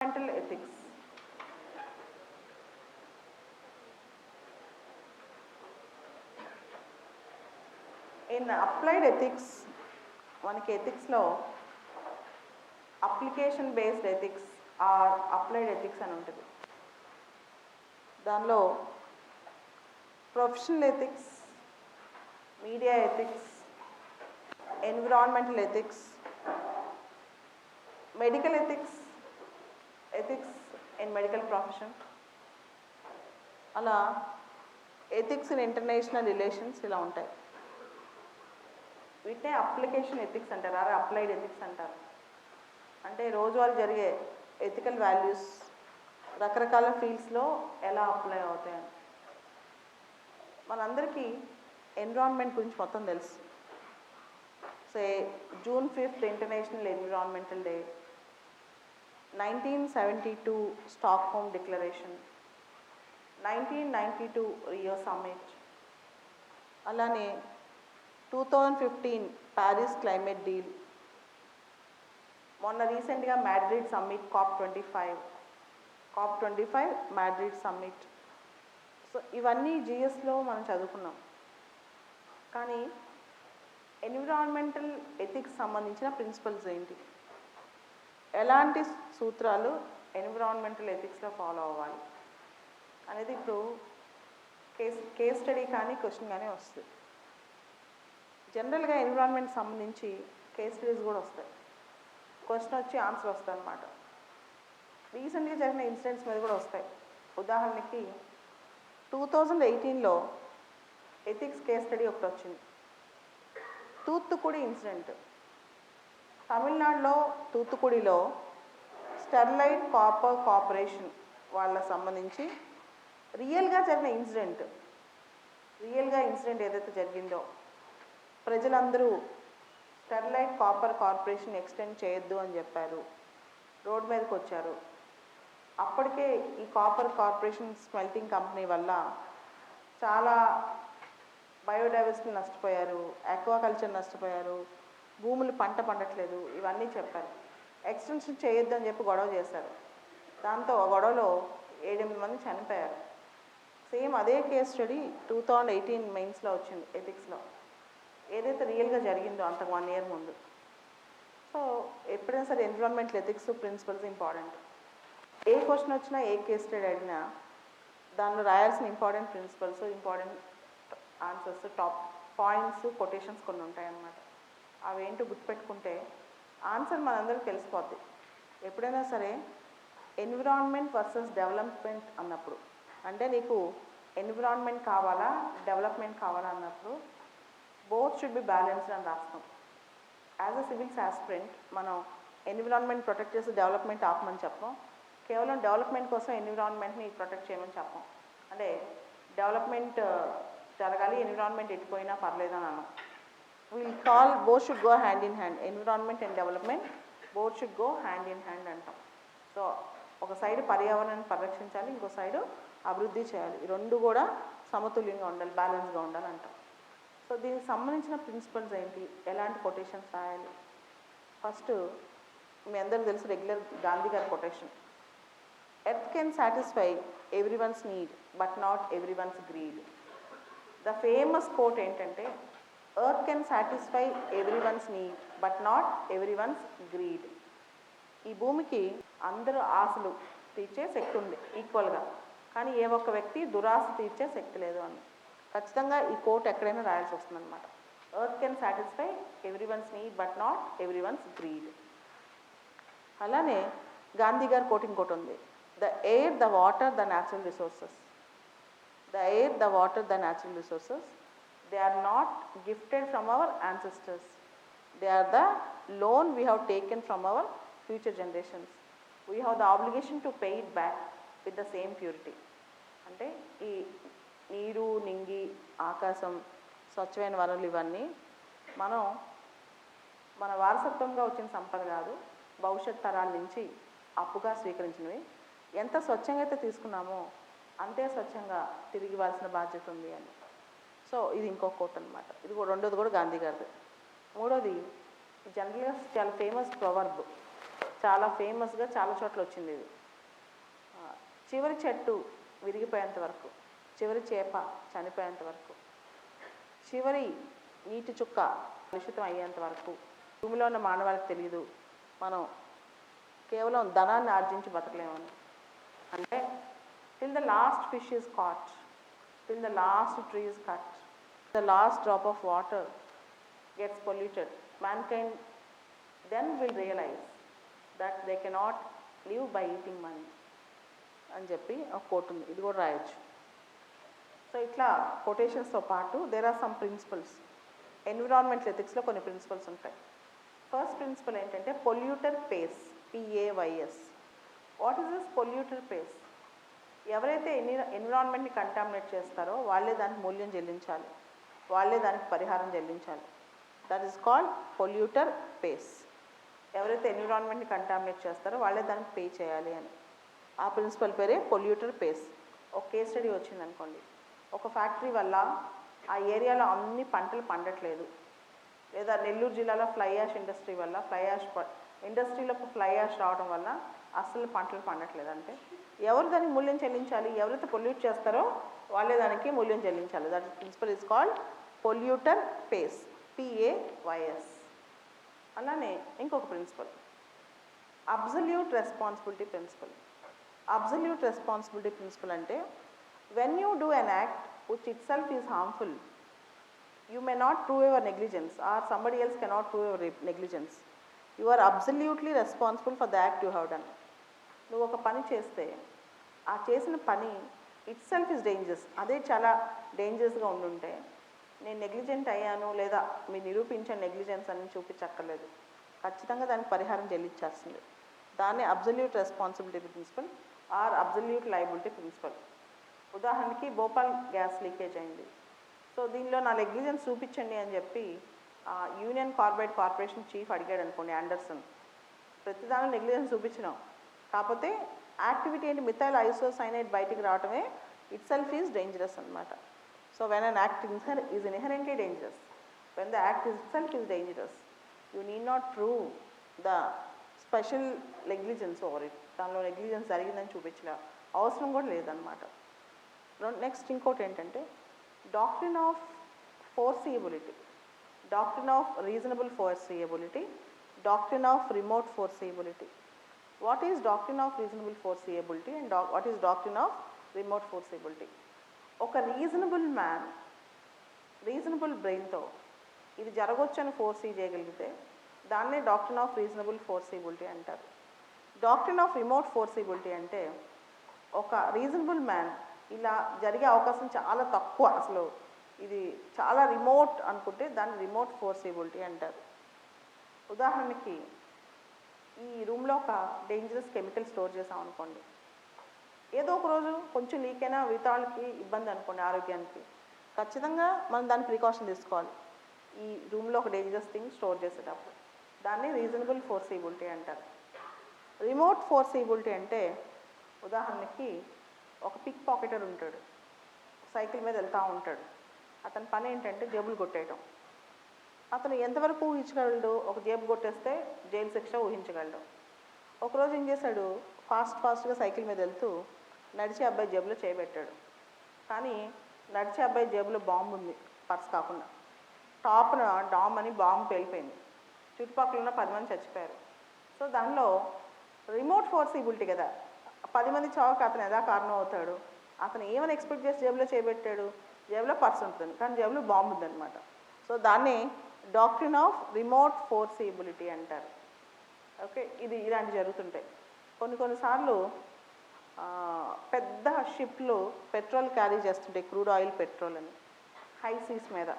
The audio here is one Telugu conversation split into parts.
environmental ethics. In applied ethics మనకి ఎథిక్స్లో application based ethics or applied ethics అని ఉంటుంది దానిలో professional ethics media ethics environmental ethics medical ethics ethics in medical profession అలా ఎథిక్స్ ఇన్ ఇంటర్నేషనల్ రిలేషన్స్ ఇలా ఉంటాయి. వీటినే అప్లికేషన్ ఎథిక్స్ అంటారు అరే అప్లైడ్ ఎథిక్స్ అంటారు. అంటే రోజువారీ జరిగే ఎథికల్ వాల్యూస్ రకరకాల ఫీల్డ్స్లో ఎలా అప్లై అవుతాయని. మనందరికీ ఎన్విరాన్మెంట్ గురించి మొత్తం తెలుసు. Say June fifth international environmental day nineteen seventy two Stockholm declaration nineteen ninety two Rio summit అలానే two thousand fifteen Paris climate deal మొన్న రీసెంట్గా Madrid summit COP twenty five COP twenty five Madrid summit. So ఇవన్నీ జిఎస్లో మనం చదువుకున్నాం. కానీ ఎన్విరాన్మెంటల్ ఎథిక్స్ సంబంధించిన ప్రిన్సిపల్స్ ఏంటి? ఎలాంటి సూత్రాలు ఎన్విరాన్మెంటల్ ఎథిక్స్లో ఫాలో అవ్వాలి? అనేది ఇప్పుడు కేస్ కేస్ స్టడీ కానీ క్వశ్చన్ కానీ వస్తుంది. జనరల్గా ఎన్విరాన్మెంట్ సంబంధించి కేస్ స్టడీస్ కూడా వస్తాయి. క్వశ్చన్ వచ్చి ఆన్సర్ వస్తాయి అన్నమాట. రీసెంట్గా జరిగిన ఇన్సిడెంట్స్ మీద కూడా వస్తాయి. ఉదాహరణకి టూ థౌజండ్ ఎయిటీన్లో ఎథిక్స్ కేస్ స్టడీ ఒకటి వచ్చింది. తూత్తుకుడి ఇన్సిడెంట్. తమిళనాడులో తూత్తుకుడిలో స్టెర్లైట్ కాపర్ కార్పొరేషన్ వాళ్ళ సంబంధించి రియల్గా జరిగిన ఇన్సిడెంట్. రియల్గా ఇన్సిడెంట్ ఏదైతే జరిగిందో ప్రజలందరూ స్టెర్లైట్ కాపర్ కార్పొరేషన్ ఎక్స్టెండ్ చేయొద్దు అని చెప్పారు. రోడ్ మీదకి వచ్చారు. అప్పటికే ఈ కాపర్ కార్పొరేషన్ స్మెల్టింగ్ కంపెనీ వల్ల చాలా బయోడైవర్సిటీ నష్టపోయారు ఆక్వాకల్చర్ నష్టపోయారు భూములు పంట పండట్లేదు ఇవన్నీ చెప్పారు. ఎక్స్టెన్షన్ చేయొద్దు అని చెప్పి గొడవ చేశారు. దాంతో గొడవలో ఏడెనిమిది మంది చనిపోయారు. సేమ్ అదే case study two thousand eighteen మెయిన్స్లో వచ్చింది ఎథిక్స్లో. ఏదైతే రియల్గా జరిగిందో అంతకు వన్ ఇయర్ ముందు. సో ఎప్పుడైనా సరే ఎన్విరాన్మెంటల్ ఎథిక్స్ ప్రిన్సిపల్స్ ఇంపార్టెంట్ ఏ క్వశ్చన్ వచ్చినా ఏ కేస్ స్టడీ అడిగినా దానిలో రాయాల్సిన important principles important answers top points quotations కొన్ని ఉంటాయన్నమాట. అవేంటో గుర్తుపెట్టుకుంటే ఆన్సర్ మనందరికీ తెలిసిపోద్ది. ఎప్పుడైనా సరే ఎన్విరాన్మెంట్ వర్సెస్ డెవలప్మెంట్ అన్నప్పుడు అంటే నీకు ఎన్విరాన్మెంట్ కావాలా డెవలప్మెంట్ కావాలా అన్నప్పుడు బోత్ షుడ్ బి బ్యాలెన్స్డ్ అని రాస్తాం యాజ్ అ సివిల్స్ ఆస్పిరెంట్ మనం ఎన్విరాన్మెంట్ ప్రొటెక్ట్ చేసి డెవలప్మెంట్ ఆపమని చెప్పం. కేవలం డెవలప్మెంట్ కోసం ఎన్విరాన్మెంట్ని ప్రొటెక్ట్ చేయమని చెప్పం. అంటే డెవలప్మెంట్ జరగాలి ఎన్విరాన్మెంట్ ఎట్టిపోయినా పర్లేదని అన్నాం. We'll call both should go hand in hand environment and development both should go hand in hand అంటాం. సో ఒక సైడ్ పర్యావరణాన్ని పరిరక్షించాలి ఇంకో సైడు అభివృద్ధి చేయాలి. ఈ రెండు కూడా సమతుల్యంగా ఉండాలి బ్యాలెన్స్గా ఉండాలి అంటాం. సో దీనికి సంబంధించిన ప్రిన్సిపల్స్ ఏంటి? ఎలాంటి కొటేషన్స్ రాయాలి? ఫస్ట్ మీ అందరికి తెలుసు రెగ్యులర్ గాంధీ గారి quotation earth can satisfy everyone's need but not everyone's greed the famous quote ఏంటంటే earth can satisfy everyone's need but not everyone's greed ఈ భూమికి అందరూ ఆశలు తీర్చే శక్తి ఉంది ఈక్వల్గా కానీ ఏ ఒక్క వ్యక్తి దురాశ తీర్చే శక్తి లేదు అని. ఖచ్చితంగా ఈ కోట్ ఎక్కడైనా రాయాల్సి వస్తుంది అనమాట earth can satisfy every one's need but not every one's greed అలానే గాంధీ గారు కోట్ ఇంకోటి ఉంది. The air the water the natural resources the air the water the natural resources they are not gifted from our ancestors they are the loan we have taken from our future generations we have the obligation to pay it back with the same purity అంటే ఈ నీరు నింగి ఆకాశం స్వచ్ఛమైన వనరులు ఇవన్నీ మనం మన వారసత్వంగా వచ్చిన సంపద కాదు భవిష్యత్ తరాల నుంచి అప్పుగా స్వీకరించినవి. ఎంత స్వచ్ఛంగా అయితే తీసుకున్నామో అంతే స్వచ్ఛంగా తిరిగి ఇవ్వాల్సిన బాధ్యత ఉంది అని. సో ఇది ఇంకో కోట్ అనమాట ఇది కూడా రెండోది కూడా గాంధీ గారిది. మూడోది జనరల్గా చాలా ఫేమస్ ప్రవర్బ్ చాలా ఫేమస్గా చాలా చోట్ల వచ్చింది ఇది. చివరి చెట్టు విరిగిపోయేంత వరకు చివరి చేప చనిపోయేంత వరకు చివరి నీటి చుక్క కలుషితం అయ్యేంత వరకు భూమిలో ఉన్న మానవాళికి తెలియదు మనం కేవలం ధనాన్ని ఆర్జించి బతకలేమని. అంటే till the last fish is caught till the last tree is cut the last drop of water gets polluted, mankind then then will realize that they cannot by by eating money అని చెప్పి ఒక కోట్ ఉంది. ఇది కూడా రాయొచ్చు. సో ఇట్లా కొటేషన్స్తో పాటు there are some principles environmental ఎథిక్స్లో కొన్ని ప్రిన్సిపల్స్ ఉంటాయి. ఫస్ట్ ప్రిన్సిపల్ ఏంటంటే polluter pays P A Y S what is this polluter pays ఎవరైతే ఎన్ని ఎన్విరాన్మెంట్ని కంటామినేట్ చేస్తారో వాళ్ళే దానికి మూల్యం చెల్లించాలి. వాళ్ళే దానికి పరిహారం చెల్లించాలి. That is called polluter pays ఎవరైతే ఎన్విరాన్మెంట్ని కంటామినేట్ చేస్తారో వాళ్ళే దానికి పే చేయాలి అని. ఆ ప్రిన్సిపల్ పేరే పొల్యూటర్ పేస్ ఒక కేస్ స్టడీ వచ్చింది అనుకోండి. ఒక ఫ్యాక్టరీ వల్ల ఆ ఏరియాలో అన్ని పంటలు పండట్లేదు. లేదా నెల్లూరు జిల్లాలో ఫ్లై యాష్ ఇండస్ట్రీ వల్ల ఫ్లై యాష్ ఇండస్ట్రీలకు ఫ్లై యాష్ రావడం వల్ల అసలు పంటలు పండట్లేదు అంటే ఎవరు దానికి మూల్యం చెల్లించాలి? ఎవరైతే పొల్యూట్ చేస్తారో వాళ్ళే దానికి మూల్యం చెల్లించాలి. That principle is called polluter pays P A Y S అలానే ఇంకొక principle absolute responsibility principle absolute responsibility principle అంటే when you do an act which itself is harmful you may not prove your negligence or somebody else cannot prove your negligence you are absolutely responsible for the act you have done. నువ్వు ఒక పని చేస్తే ఆ చేసిన పని ఇట్ సెల్ఫ్ ఇస్ డేంజరస్ అదే చాలా డేంజరస్గా ఉండుంటే నేను నెగ్లిజెంట్ అయ్యాను లేదా మీరు నిరూపించిన నెగ్లిజెన్స్ అని చూపించక్కర్లేదు. ఖచ్చితంగా దానికి పరిహారం చెల్లించాల్సిందే. దాన్ని absolute responsibility principle or absolute liability principle ఉదాహరణకి భోపాల్ గ్యాస్ లీకేజ్ అయింది. సో దీనిలో నా నెగ్లిజెన్స్ చూపించండి అని చెప్పి ఆ, యూనియన్ కార్బైడ్ కార్పొరేషన్ చీఫ్ అడిగాడు అనుకోండి ఆండర్సన్. ప్రతిదాని నెగ్లిజెన్స్ చూపించినాం కాకపోతే యాక్టివిటీ ఏంటి? మిథైల్ ఐసోసైనైడ్ బయటికి రావటమే ఇట్ సెల్ఫ్ ఈజ్ డేంజరస్ అనమాట so when an act inher is inherently dangerous when the act is self is dangerous you need not prove the special negligence over it దానిలో నెగ్లిజెన్స్ జరిగిందని చూపించిన అవసరం కూడా లేదనమాట నెక్స్ట్ ఇంకోటి ఏంటంటే doctrine of foreseeability doctrine of reasonable foreseeability doctrine of remote foreseeability what is doctrine of reasonable foreseeability and what is doctrine of remote foreseeability ఒక రీజనబుల్ మ్యాన్ రీజనబుల్ బ్రెయిన్తో ఇది జరగవచ్చు అని ఫోర్సీ చేయగలిగితే దాన్నే డాక్టర్ ఆఫ్ రీజనబుల్ ఫోర్సిబిలిటీ అంటారు. డాక్టర్ ఆఫ్ రిమోట్ ఫోర్సిబిలిటీ అంటే ఒక రీజనబుల్ మ్యాన్ ఇలా జరిగే అవకాశం చాలా తక్కువ అసలు. ఇది చాలా రిమోట్ అనుకుంటే దాన్ని రిమోట్ ఫోర్సిబిలిటీ అంటారు. ఉదాహరణకి ఈ రూమ్లో ఒక డేంజరస్ కెమికల్ స్టోర్ చేసాం అనుకోండి. ఏదో ఒక రోజు కొంచెం లీక్ అయినా మిగతా ఇబ్బంది అనుకోండి ఆరోగ్యానికి. ఖచ్చితంగా మనం దాని ప్రికాషన్ తీసుకోవాలి. ఈ రూమ్లో ఒక డేంజరస్ థింగ్ స్టోర్ చేసేటప్పుడు. దాన్ని రీజనబుల్ ఫోర్సిబిలిటీ అంటారు. రిమోట్ ఫోర్సిబిలిటీ అంటే ఉదాహరణకి ఒక పిక్ పాకెటర్ ఉంటాడు. సైకిల్ మీద వెళ్తూ ఉంటాడు. అతని పని ఏంటంటే జేబులు కొట్టేయటం. అతను ఎంతవరకు ఊహించగలడు? ఒక జేబు కొట్టేస్తే జైలు శిక్ష ఊహించగలడు. ఒకరోజు ఏం చేశాడు? ఫాస్ట్ ఫాస్ట్గా సైకిల్ మీద వెళ్తూ నడిచే అబ్బాయి జేబులో చేయబెట్టాడు కానీ నడిచే అబ్బాయి జేబులో బాంబు ఉంది పర్స్ కాకుండా. టాప్న డామ్ అని బాంబు పేలిపోయింది. చుట్టుపక్కల ఉన్న పది మంది చచ్చిపోయారు. సో దానిలో రిమోట్ ఫోర్సిబిలిటీ కదా. పది మంది చావుకి అతను ఎలా కారణం అవుతాడు? అతను ఏమని ఎక్స్పెక్ట్ చేసి జేబులో చేయబెట్టాడు జేబులో పర్స్ ఉంటుంది. కానీ జేబులో బాంబు ఉందన్నమాట. సో దాన్ని డాక్ట్రిన్ ఆఫ్ రిమోట్ ఫోర్సిబిలిటీ అంటారు. ఓకే ఇది ఇలాంటి జరుగుతుంటాయి. కొన్ని కొన్నిసార్లు పెద్ద షిప్లు పెట్రోల్ క్యారీ చేస్తుంటాయి క్రూడ్ ఆయిల్ పెట్రోల్ అని. హై సీస్ మీద.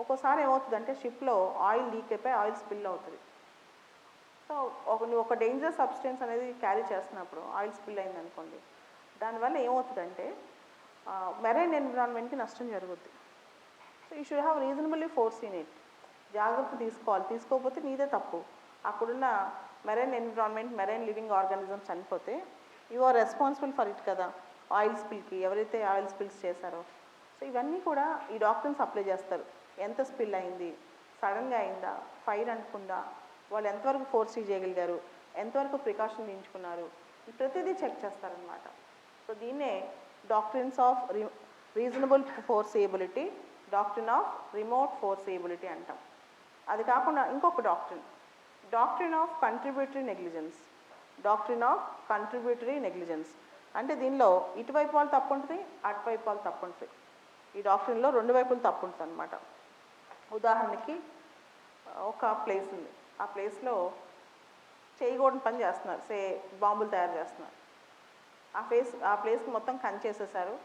ఒక్కోసారి ఏమవుతుందంటే షిప్లో ఆయిల్ లీక్ అయిపోయి ఆయిల్ స్పిల్ అవుతుంది. సో ఒక నువ్వు ఒక డేంజర్ సబ్స్టెన్స్ అనేది క్యారీ చేస్తున్నప్పుడు ఆయిల్ స్పిల్ అయింది అనుకోండి దానివల్ల ఏమవుతుందంటే మెరైన్ ఎన్విరాన్మెంట్కి నష్టం జరుగుద్ది. So you should have reasonably foreseen it జాగ్రత్త తీసుకోవాలి. తీసుకోకపోతే నీదే తప్పు. అక్కడున్న marine environment marine living organisms చనిపోతే you are responsible for it కదా. ఆయిల్ స్పిల్కి ఎవరైతే ఆయిల్ స్పిల్స్ చేశారో. సో ఇవన్నీ కూడా ఈ డాక్టర్స్ అప్లై చేస్తారు. ఎంత స్పిల్ అయింది? సడన్గా అయిందా? ఫైర్ అనుకుందా? వాళ్ళు ఎంతవరకు ఫోర్స్ చేయగలిగారు? ఎంతవరకు ప్రికాషన్ తీయించుకున్నారు ప్రతిదీ చెక్ చేస్తారనమాట సో దీన్నే doctrines of reasonable foreseeability doctrine of remote foreseeability అంటాం. అది కాకుండా ఇంకొక doctrine doctrine of contributory negligence doctrine of contributory negligence అంటే దీనిలో ఇటువైపు వాళ్ళు తప్పు ఉంటుంది అటువైపు వాళ్ళు తప్పు ఉంటుంది. ఈ డాక్టరిన్లో రెండు వైపులు తప్పు ఉంటుంది అనమాట ఉదాహరణకి ఒక ప్లేస్ ఉంది. ఆ ప్లేస్లో చేయకూడని పని చేస్తున్నారు. సే బాంబులు తయారు చేస్తున్నారు. ఆ ప్లేస్ ఆ ప్లేస్కి మొత్తం కంచేసేసారు.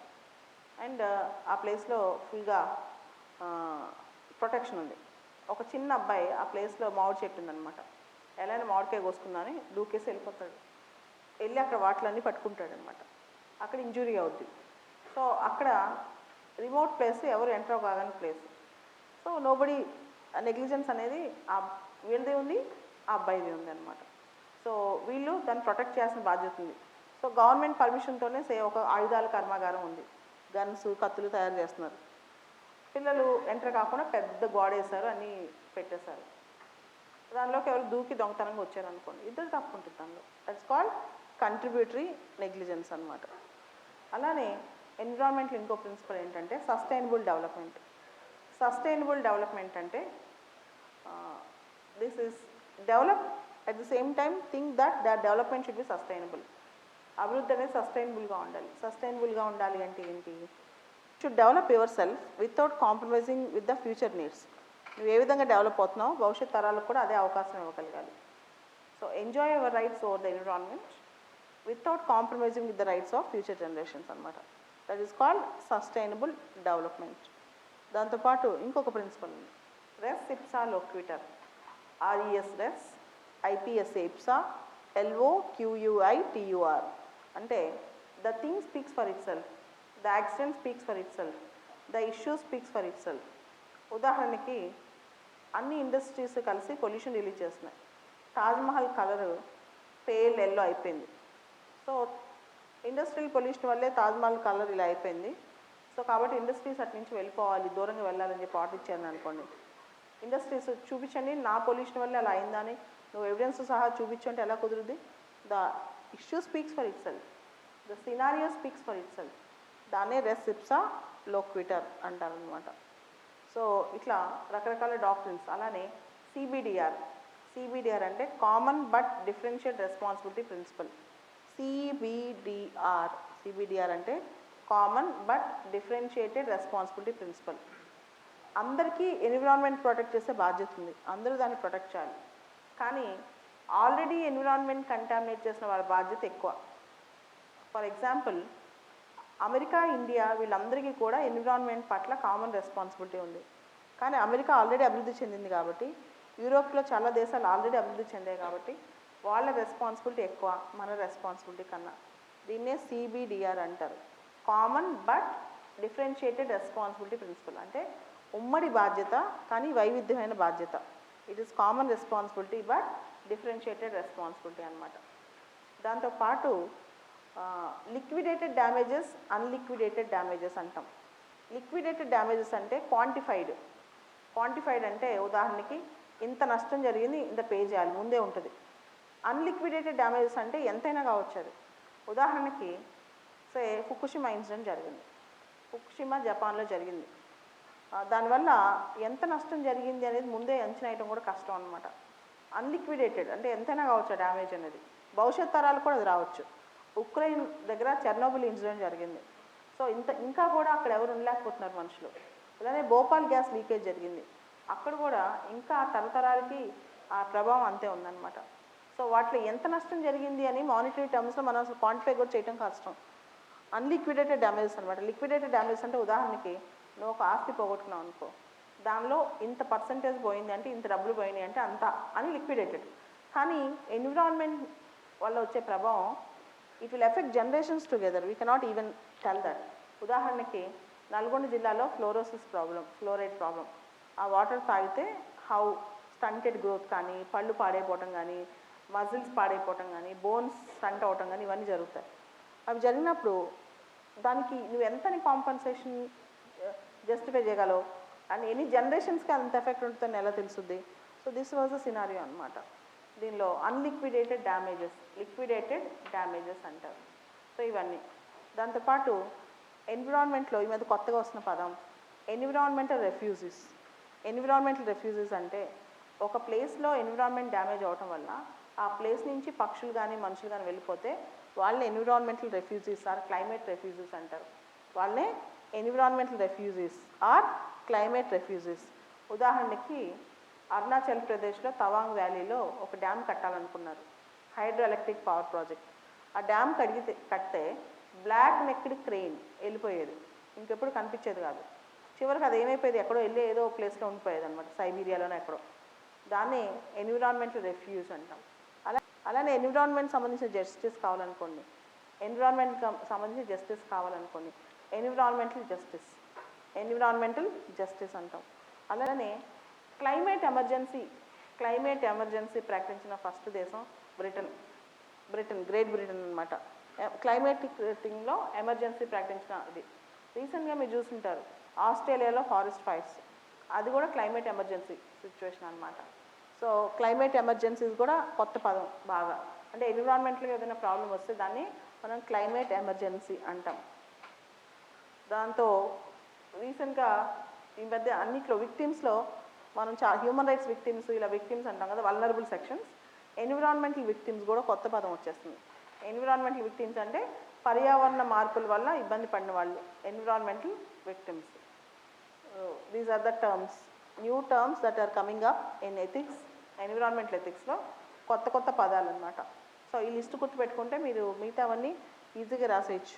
అండ్ ఆ ప్లేస్లో ఫుల్గా ప్రొటెక్షన్ ఉంది. ఒక చిన్న అబ్బాయి ఆ ప్లేస్లో మామిడి చెట్టు ఉందనమాట ఎలా అయినా మామిడికాయ కోసుకుందామని దూకేసి వెళ్ళిపోతాడు. వెళ్ళి అక్కడ వాటిలన్నీ పట్టుకుంటాడు అనమాట అక్కడ ఇంజురీ అవుద్ది. సో అక్కడ రిమోట్ ప్లేస్ ఎవరు ఎంటర్ కాగని ప్లేస్. సో నోబడి నెగ్లిజెన్స్ అనేది ఆ వీళ్ళదే ఉంది ఆ అబ్బాయిది ఉంది అనమాట సో వీళ్ళు దాన్ని ప్రొటెక్ట్ చేయాల్సిన బాధ్యత ఉంది. సో గవర్నమెంట్ పర్మిషన్తోనే సే ఒక ఆయుధాల కర్మాగారం ఉంది. గన్స్ కత్తులు తయారు చేస్తున్నారు. పిల్లలు ఎంటర్ కాకుండా పెద్ద గోడ వేశారు అన్నీ పెట్టేశారు. దానిలోకి ఎవరు దూకి దొంగతనంగా వచ్చారనుకోండి ఇద్దరు తప్పు ఉంటుంది దానిలో. దట్స్ కాల్డ్ కంట్రిబ్యూటరీ నెగ్లిజెన్స్ అనమాట అలానే ఎన్విరాన్మెంట్లో ఇంకో ప్రిన్సిపల్ ఏంటంటే సస్టైనబుల్ డెవలప్మెంట్ సస్టైనబుల్ డెవలప్మెంట్ అంటే this is develop at the same time think that that development should be sustainable అభివృద్ధి అనేది సస్టైనబుల్గా ఉండాలి. సస్టైనబుల్గా ఉండాలి అంటే ఏంటి? Should develop yourself without compromising with the future needs నువ్వు ఏ విధంగా డెవలప్ అవుతున్నావు భవిష్యత్ తరాలకు కూడా అదే అవకాశం ఇవ్వగలగాలి. So enjoy your rights over the environment without compromising with the rights of future generations అనమాట that is called sustainable development దాంతోపాటు ఇంకొక ప్రిన్సిపల్ ఉంది. Res ipsa loquitur RES res IPS ipsa LO QUI TUR అంటే the thing speaks for itself the accident speaks for itself the issue speaks for itself ఉదాహరణకి అన్ని ఇండస్ట్రీస్ కలిసి పొల్యూషన్ రిలీజ్ చేస్తున్నాయి. తాజ్మహల్ కలరు పేల్ ఎల్లో అయిపోయింది. సో ఇండస్ట్రియల్ పొల్యూషన్ వల్లే తాజ్మహల్ కలర్ ఇలా అయిపోయింది. సో కాబట్టి ఇండస్ట్రీస్ అటు నుంచి వెళ్ళిపోవాలి దూరంగా వెళ్ళాలని చెప్పి ఆర్డర్ ఇచ్చాను అనుకోండి. ఇండస్ట్రీస్ చూపించండి నా పొల్యూషన్ వల్ల అలా అయిందని నువ్వు ఎవిడెన్స్ సహా చూపించంటే ఎలా కుదురుద్ది? The issue speaks for itself the scenario speaks for itself దాన్నే రెసిప్సా లోక్విటర్ అంటారనమాట సో ఇట్లా రకరకాల డాక్టర్స్ అలానే సిబిడిఆర్. సిబిడిఆర్ అంటే common but differential responsibility principle. CBDR. CBDR అంటే common but differentiated responsibility principle. అందరికీ ఎన్విరాన్మెంట్ ప్రొటెక్ట్ చేసే బాధ్యత ఉంది. అందరూ దాన్ని ప్రొటెక్ట్ చేయాలి. కానీ ఆల్రెడీ ఎన్విరాన్మెంట్ కంటామినేట్ చేసిన వాళ్ళ బాధ్యత ఎక్కువ. ఫర్ ఎగ్జాంపుల్ అమెరికా ఇండియా వీళ్ళందరికీ కూడా ఎన్విరాన్మెంట్ పట్ల కామన్ రెస్పాన్సిబిలిటీ ఉంది. కానీ అమెరికా ఆల్రెడీ అభివృద్ధి చెందింది కాబట్టి యూరోప్లో చాలా దేశాలు ఆల్రెడీ అభివృద్ధి చెందాయి కాబట్టి వాళ్ళ రెస్పాన్సిబిలిటీ ఎక్కువ మన రెస్పాన్సిబిలిటీ కన్నా. దీన్నే సిబిడిఆర్ అంటారు. Common but differentiated responsibility principle అంటే ఉమ్మడి బాధ్యత కానీ వైవిధ్యమైన బాధ్యత. It is common responsibility but differentiated responsibility అనమాట దాంతోపాటు లిక్విడేటెడ్ డ్యామేజెస్ అన్లిక్విడేటెడ్ డ్యామేజెస్ అంటాం. లిక్విడేటెడ్ డ్యామేజెస్ అంటే క్వాంటిఫైడ్ క్వాంటిఫైడ్ అంటే ఉదాహరణకి ఇంత నష్టం జరిగింది ఇంత పే చేయాలి ముందే ఉంటుంది. అన్లిక్విడేటెడ్ డ్యామేజెస్ అంటే ఎంతైనా కావచ్చు అది. ఉదాహరణకి సే ఫుకుషిమా ఇన్సిడెంట్ జరిగింది. ఫుకుషిమా జపాన్లో జరిగింది. దానివల్ల ఎంత నష్టం జరిగింది అనేది ముందే అంచనా వేయడం కూడా కష్టం అనమాట అన్లిక్విడేటెడ్ అంటే ఎంతైనా కావచ్చు డ్యామేజ్ అనేది. భవిష్యత్ తరాలు కూడా అది రావచ్చు. ఉక్రెయిన్ దగ్గర చెర్నోబుల్ ఇన్సిడెంట్ జరిగింది. సో ఇంత ఇంకా కూడా అక్కడ ఎవరు ఉండలేకపోతున్నారు మనుషులు. అలానే భోపాల్ గ్యాస్ లీకేజ్ జరిగింది. అక్కడ కూడా ఇంకా తరతరాలకి ఆ ప్రభావం అంతే ఉందన్నమాట. సో వాటిలో ఎంత నష్టం జరిగింది అని మానిటరీ టర్మ్స్లో మనం అసలు క్వాంటిఫై కూడా చేయడం కష్టం. అన్లిక్విడేటెడ్ డ్యామేజెస్ అనమాట లిక్విడేటెడ్ డ్యామేజెస్ అంటే ఉదాహరణకి నువ్వు ఒక ఆస్తి పోగొట్టుకున్నావు అనుకో. దానిలో ఇంత పర్సంటేజ్ పోయింది అంటే ఇంత డబ్బులు పోయినాయి అంటే అంత అని లిక్విడేటెడ్ కానీ ఎన్విరాన్మెంట్ వల్ల వచ్చే ప్రభావం it will effect generations together we cannot even tell that ఉదాహరణకి నల్గొండ జిల్లాలో ఫ్లోరోసిస్ ప్రాబ్లం ఫ్లోరైడ్ ప్రాబ్లం ఆ వాటర్ తాగితే హౌ స్టంటెడ్ గ్రోత్ కానీ పళ్ళు పాడైపోవటం కానీ మజిల్స్ పాడైపోవటం కానీ బోన్స్ స్టంట్ అవటం కానీ ఇవన్నీ జరుగుతాయి. అవి జరిగినప్పుడు దానికి నువ్వు ఎంతని కాంపన్సేషన్ జస్టిఫై uh, చేయగలవు? అండ్ ఎన్ని జనరేషన్స్కి అంత ఎఫెక్ట్ ఉంటుందని ఎలా తెలుస్తుంది so this was a scenario అనమాట దీనిలో అన్లిక్విడేటెడ్ డ్యామేజెస్ లిక్విడేటెడ్ డ్యామేజెస్ అంటారు. సో ఇవన్నీ. దాంతోపాటు ఎన్విరాన్మెంట్లో ఈ మీద కొత్తగా వస్తున్న పదం ఎన్విరాన్మెంటల్ రెఫ్యూజెస్ ఎన్విరాన్మెంటల్ రెఫ్యూజెస్ అంటే ఒక ప్లేస్లో ఎన్విరాన్మెంట్ డ్యామేజ్ అవటం వల్ల ఆ ప్లేస్ నుంచి పక్షులు కానీ మనుషులు కానీ వెళ్ళిపోతే వాళ్ళని environmental refugees or climate refugees అంటారు. వాళ్ళే environmental refugees or climate refugees ఉదాహరణకి అరుణాచల్ ప్రదేశ్లో తవాంగ్ వ్యాలీలో ఒక dam కట్టాలనుకున్నారు. Hydro electric power project. ఆ డ్యామ్ కడిగితే కడితే బ్లాక్ నెక్డ్ క్రెయిన్ వెళ్ళిపోయేది. ఇంకెప్పుడు కనిపించేది కాదు. చివరికి అది ఏమైపోయేది? ఎక్కడో వెళ్ళి ఏదో ప్లేస్లో ఉండిపోయేది అనమాట సైబీరియాలోనే ఎక్కడో. దాన్ని ఎన్విరాన్మెంటల్ రెఫ్యూజ్ అంటాం. అలా అలానే ఎన్విరాన్మెంట్ సంబంధించిన జస్టిస్ కావాలనుకోండి. ఎన్విరాన్మెంట్ సంబంధించిన justice కావాలనుకోండి. Environmental justice. Environmental justice అంటాం. అలానే క్లైమేట్ ఎమర్జెన్సీ క్లైమేట్ ఎమర్జెన్సీ ప్రకటించిన ఫస్ట్ దేశం బ్రిటన్ బ్రిటన్ గ్రేట్ బ్రిటన్ అనమాట క్లైమేటిక్ థింగ్లో ఎమర్జెన్సీ ప్రకటించిన ఇది. రీసెంట్గా మీరు చూసుంటారు ఆస్ట్రేలియాలో ఫారెస్ట్ ఫైర్స్ అది కూడా క్లైమేట్ ఎమర్జెన్సీ సిచ్యువేషన్ అనమాట సో క్లైమేట్ ఎమర్జెన్సీస్ కూడా కొత్త పదం బాగా. అంటే ఎన్విరాన్మెంట్లో ఏదైనా ప్రాబ్లం వస్తే దాన్ని మనం క్లైమేట్ ఎమర్జెన్సీ అంటాం. దాంతో రీసెంట్గా ఈ మధ్య అన్నిట్లో విక్టిమ్స్లో మనం చా హ్యూమన్ రైట్స్ విక్టిమ్స్ ఇలా విక్టిమ్స్ అంటాం కదా వల్నరబుల్ సెక్షన్స్ ఎన్విరాన్మెంటల్ విక్టిమ్స్ కూడా కొత్త పదం వచ్చేస్తుంది. ఎన్విరాన్మెంటల్ విక్టిమ్స్ అంటే పర్యావరణ మార్పుల వల్ల ఇబ్బంది పడిన వాళ్ళు environmental victims these are the terms new terms that are coming up in ethics environmental ఎథిక్స్లో కొత్త కొత్త పదాలు అనమాట సో ఈ లిస్ట్ గుర్తుపెట్టుకుంటే మీరు మిగతావన్నీ ఈజీగా రాసేయచ్చు.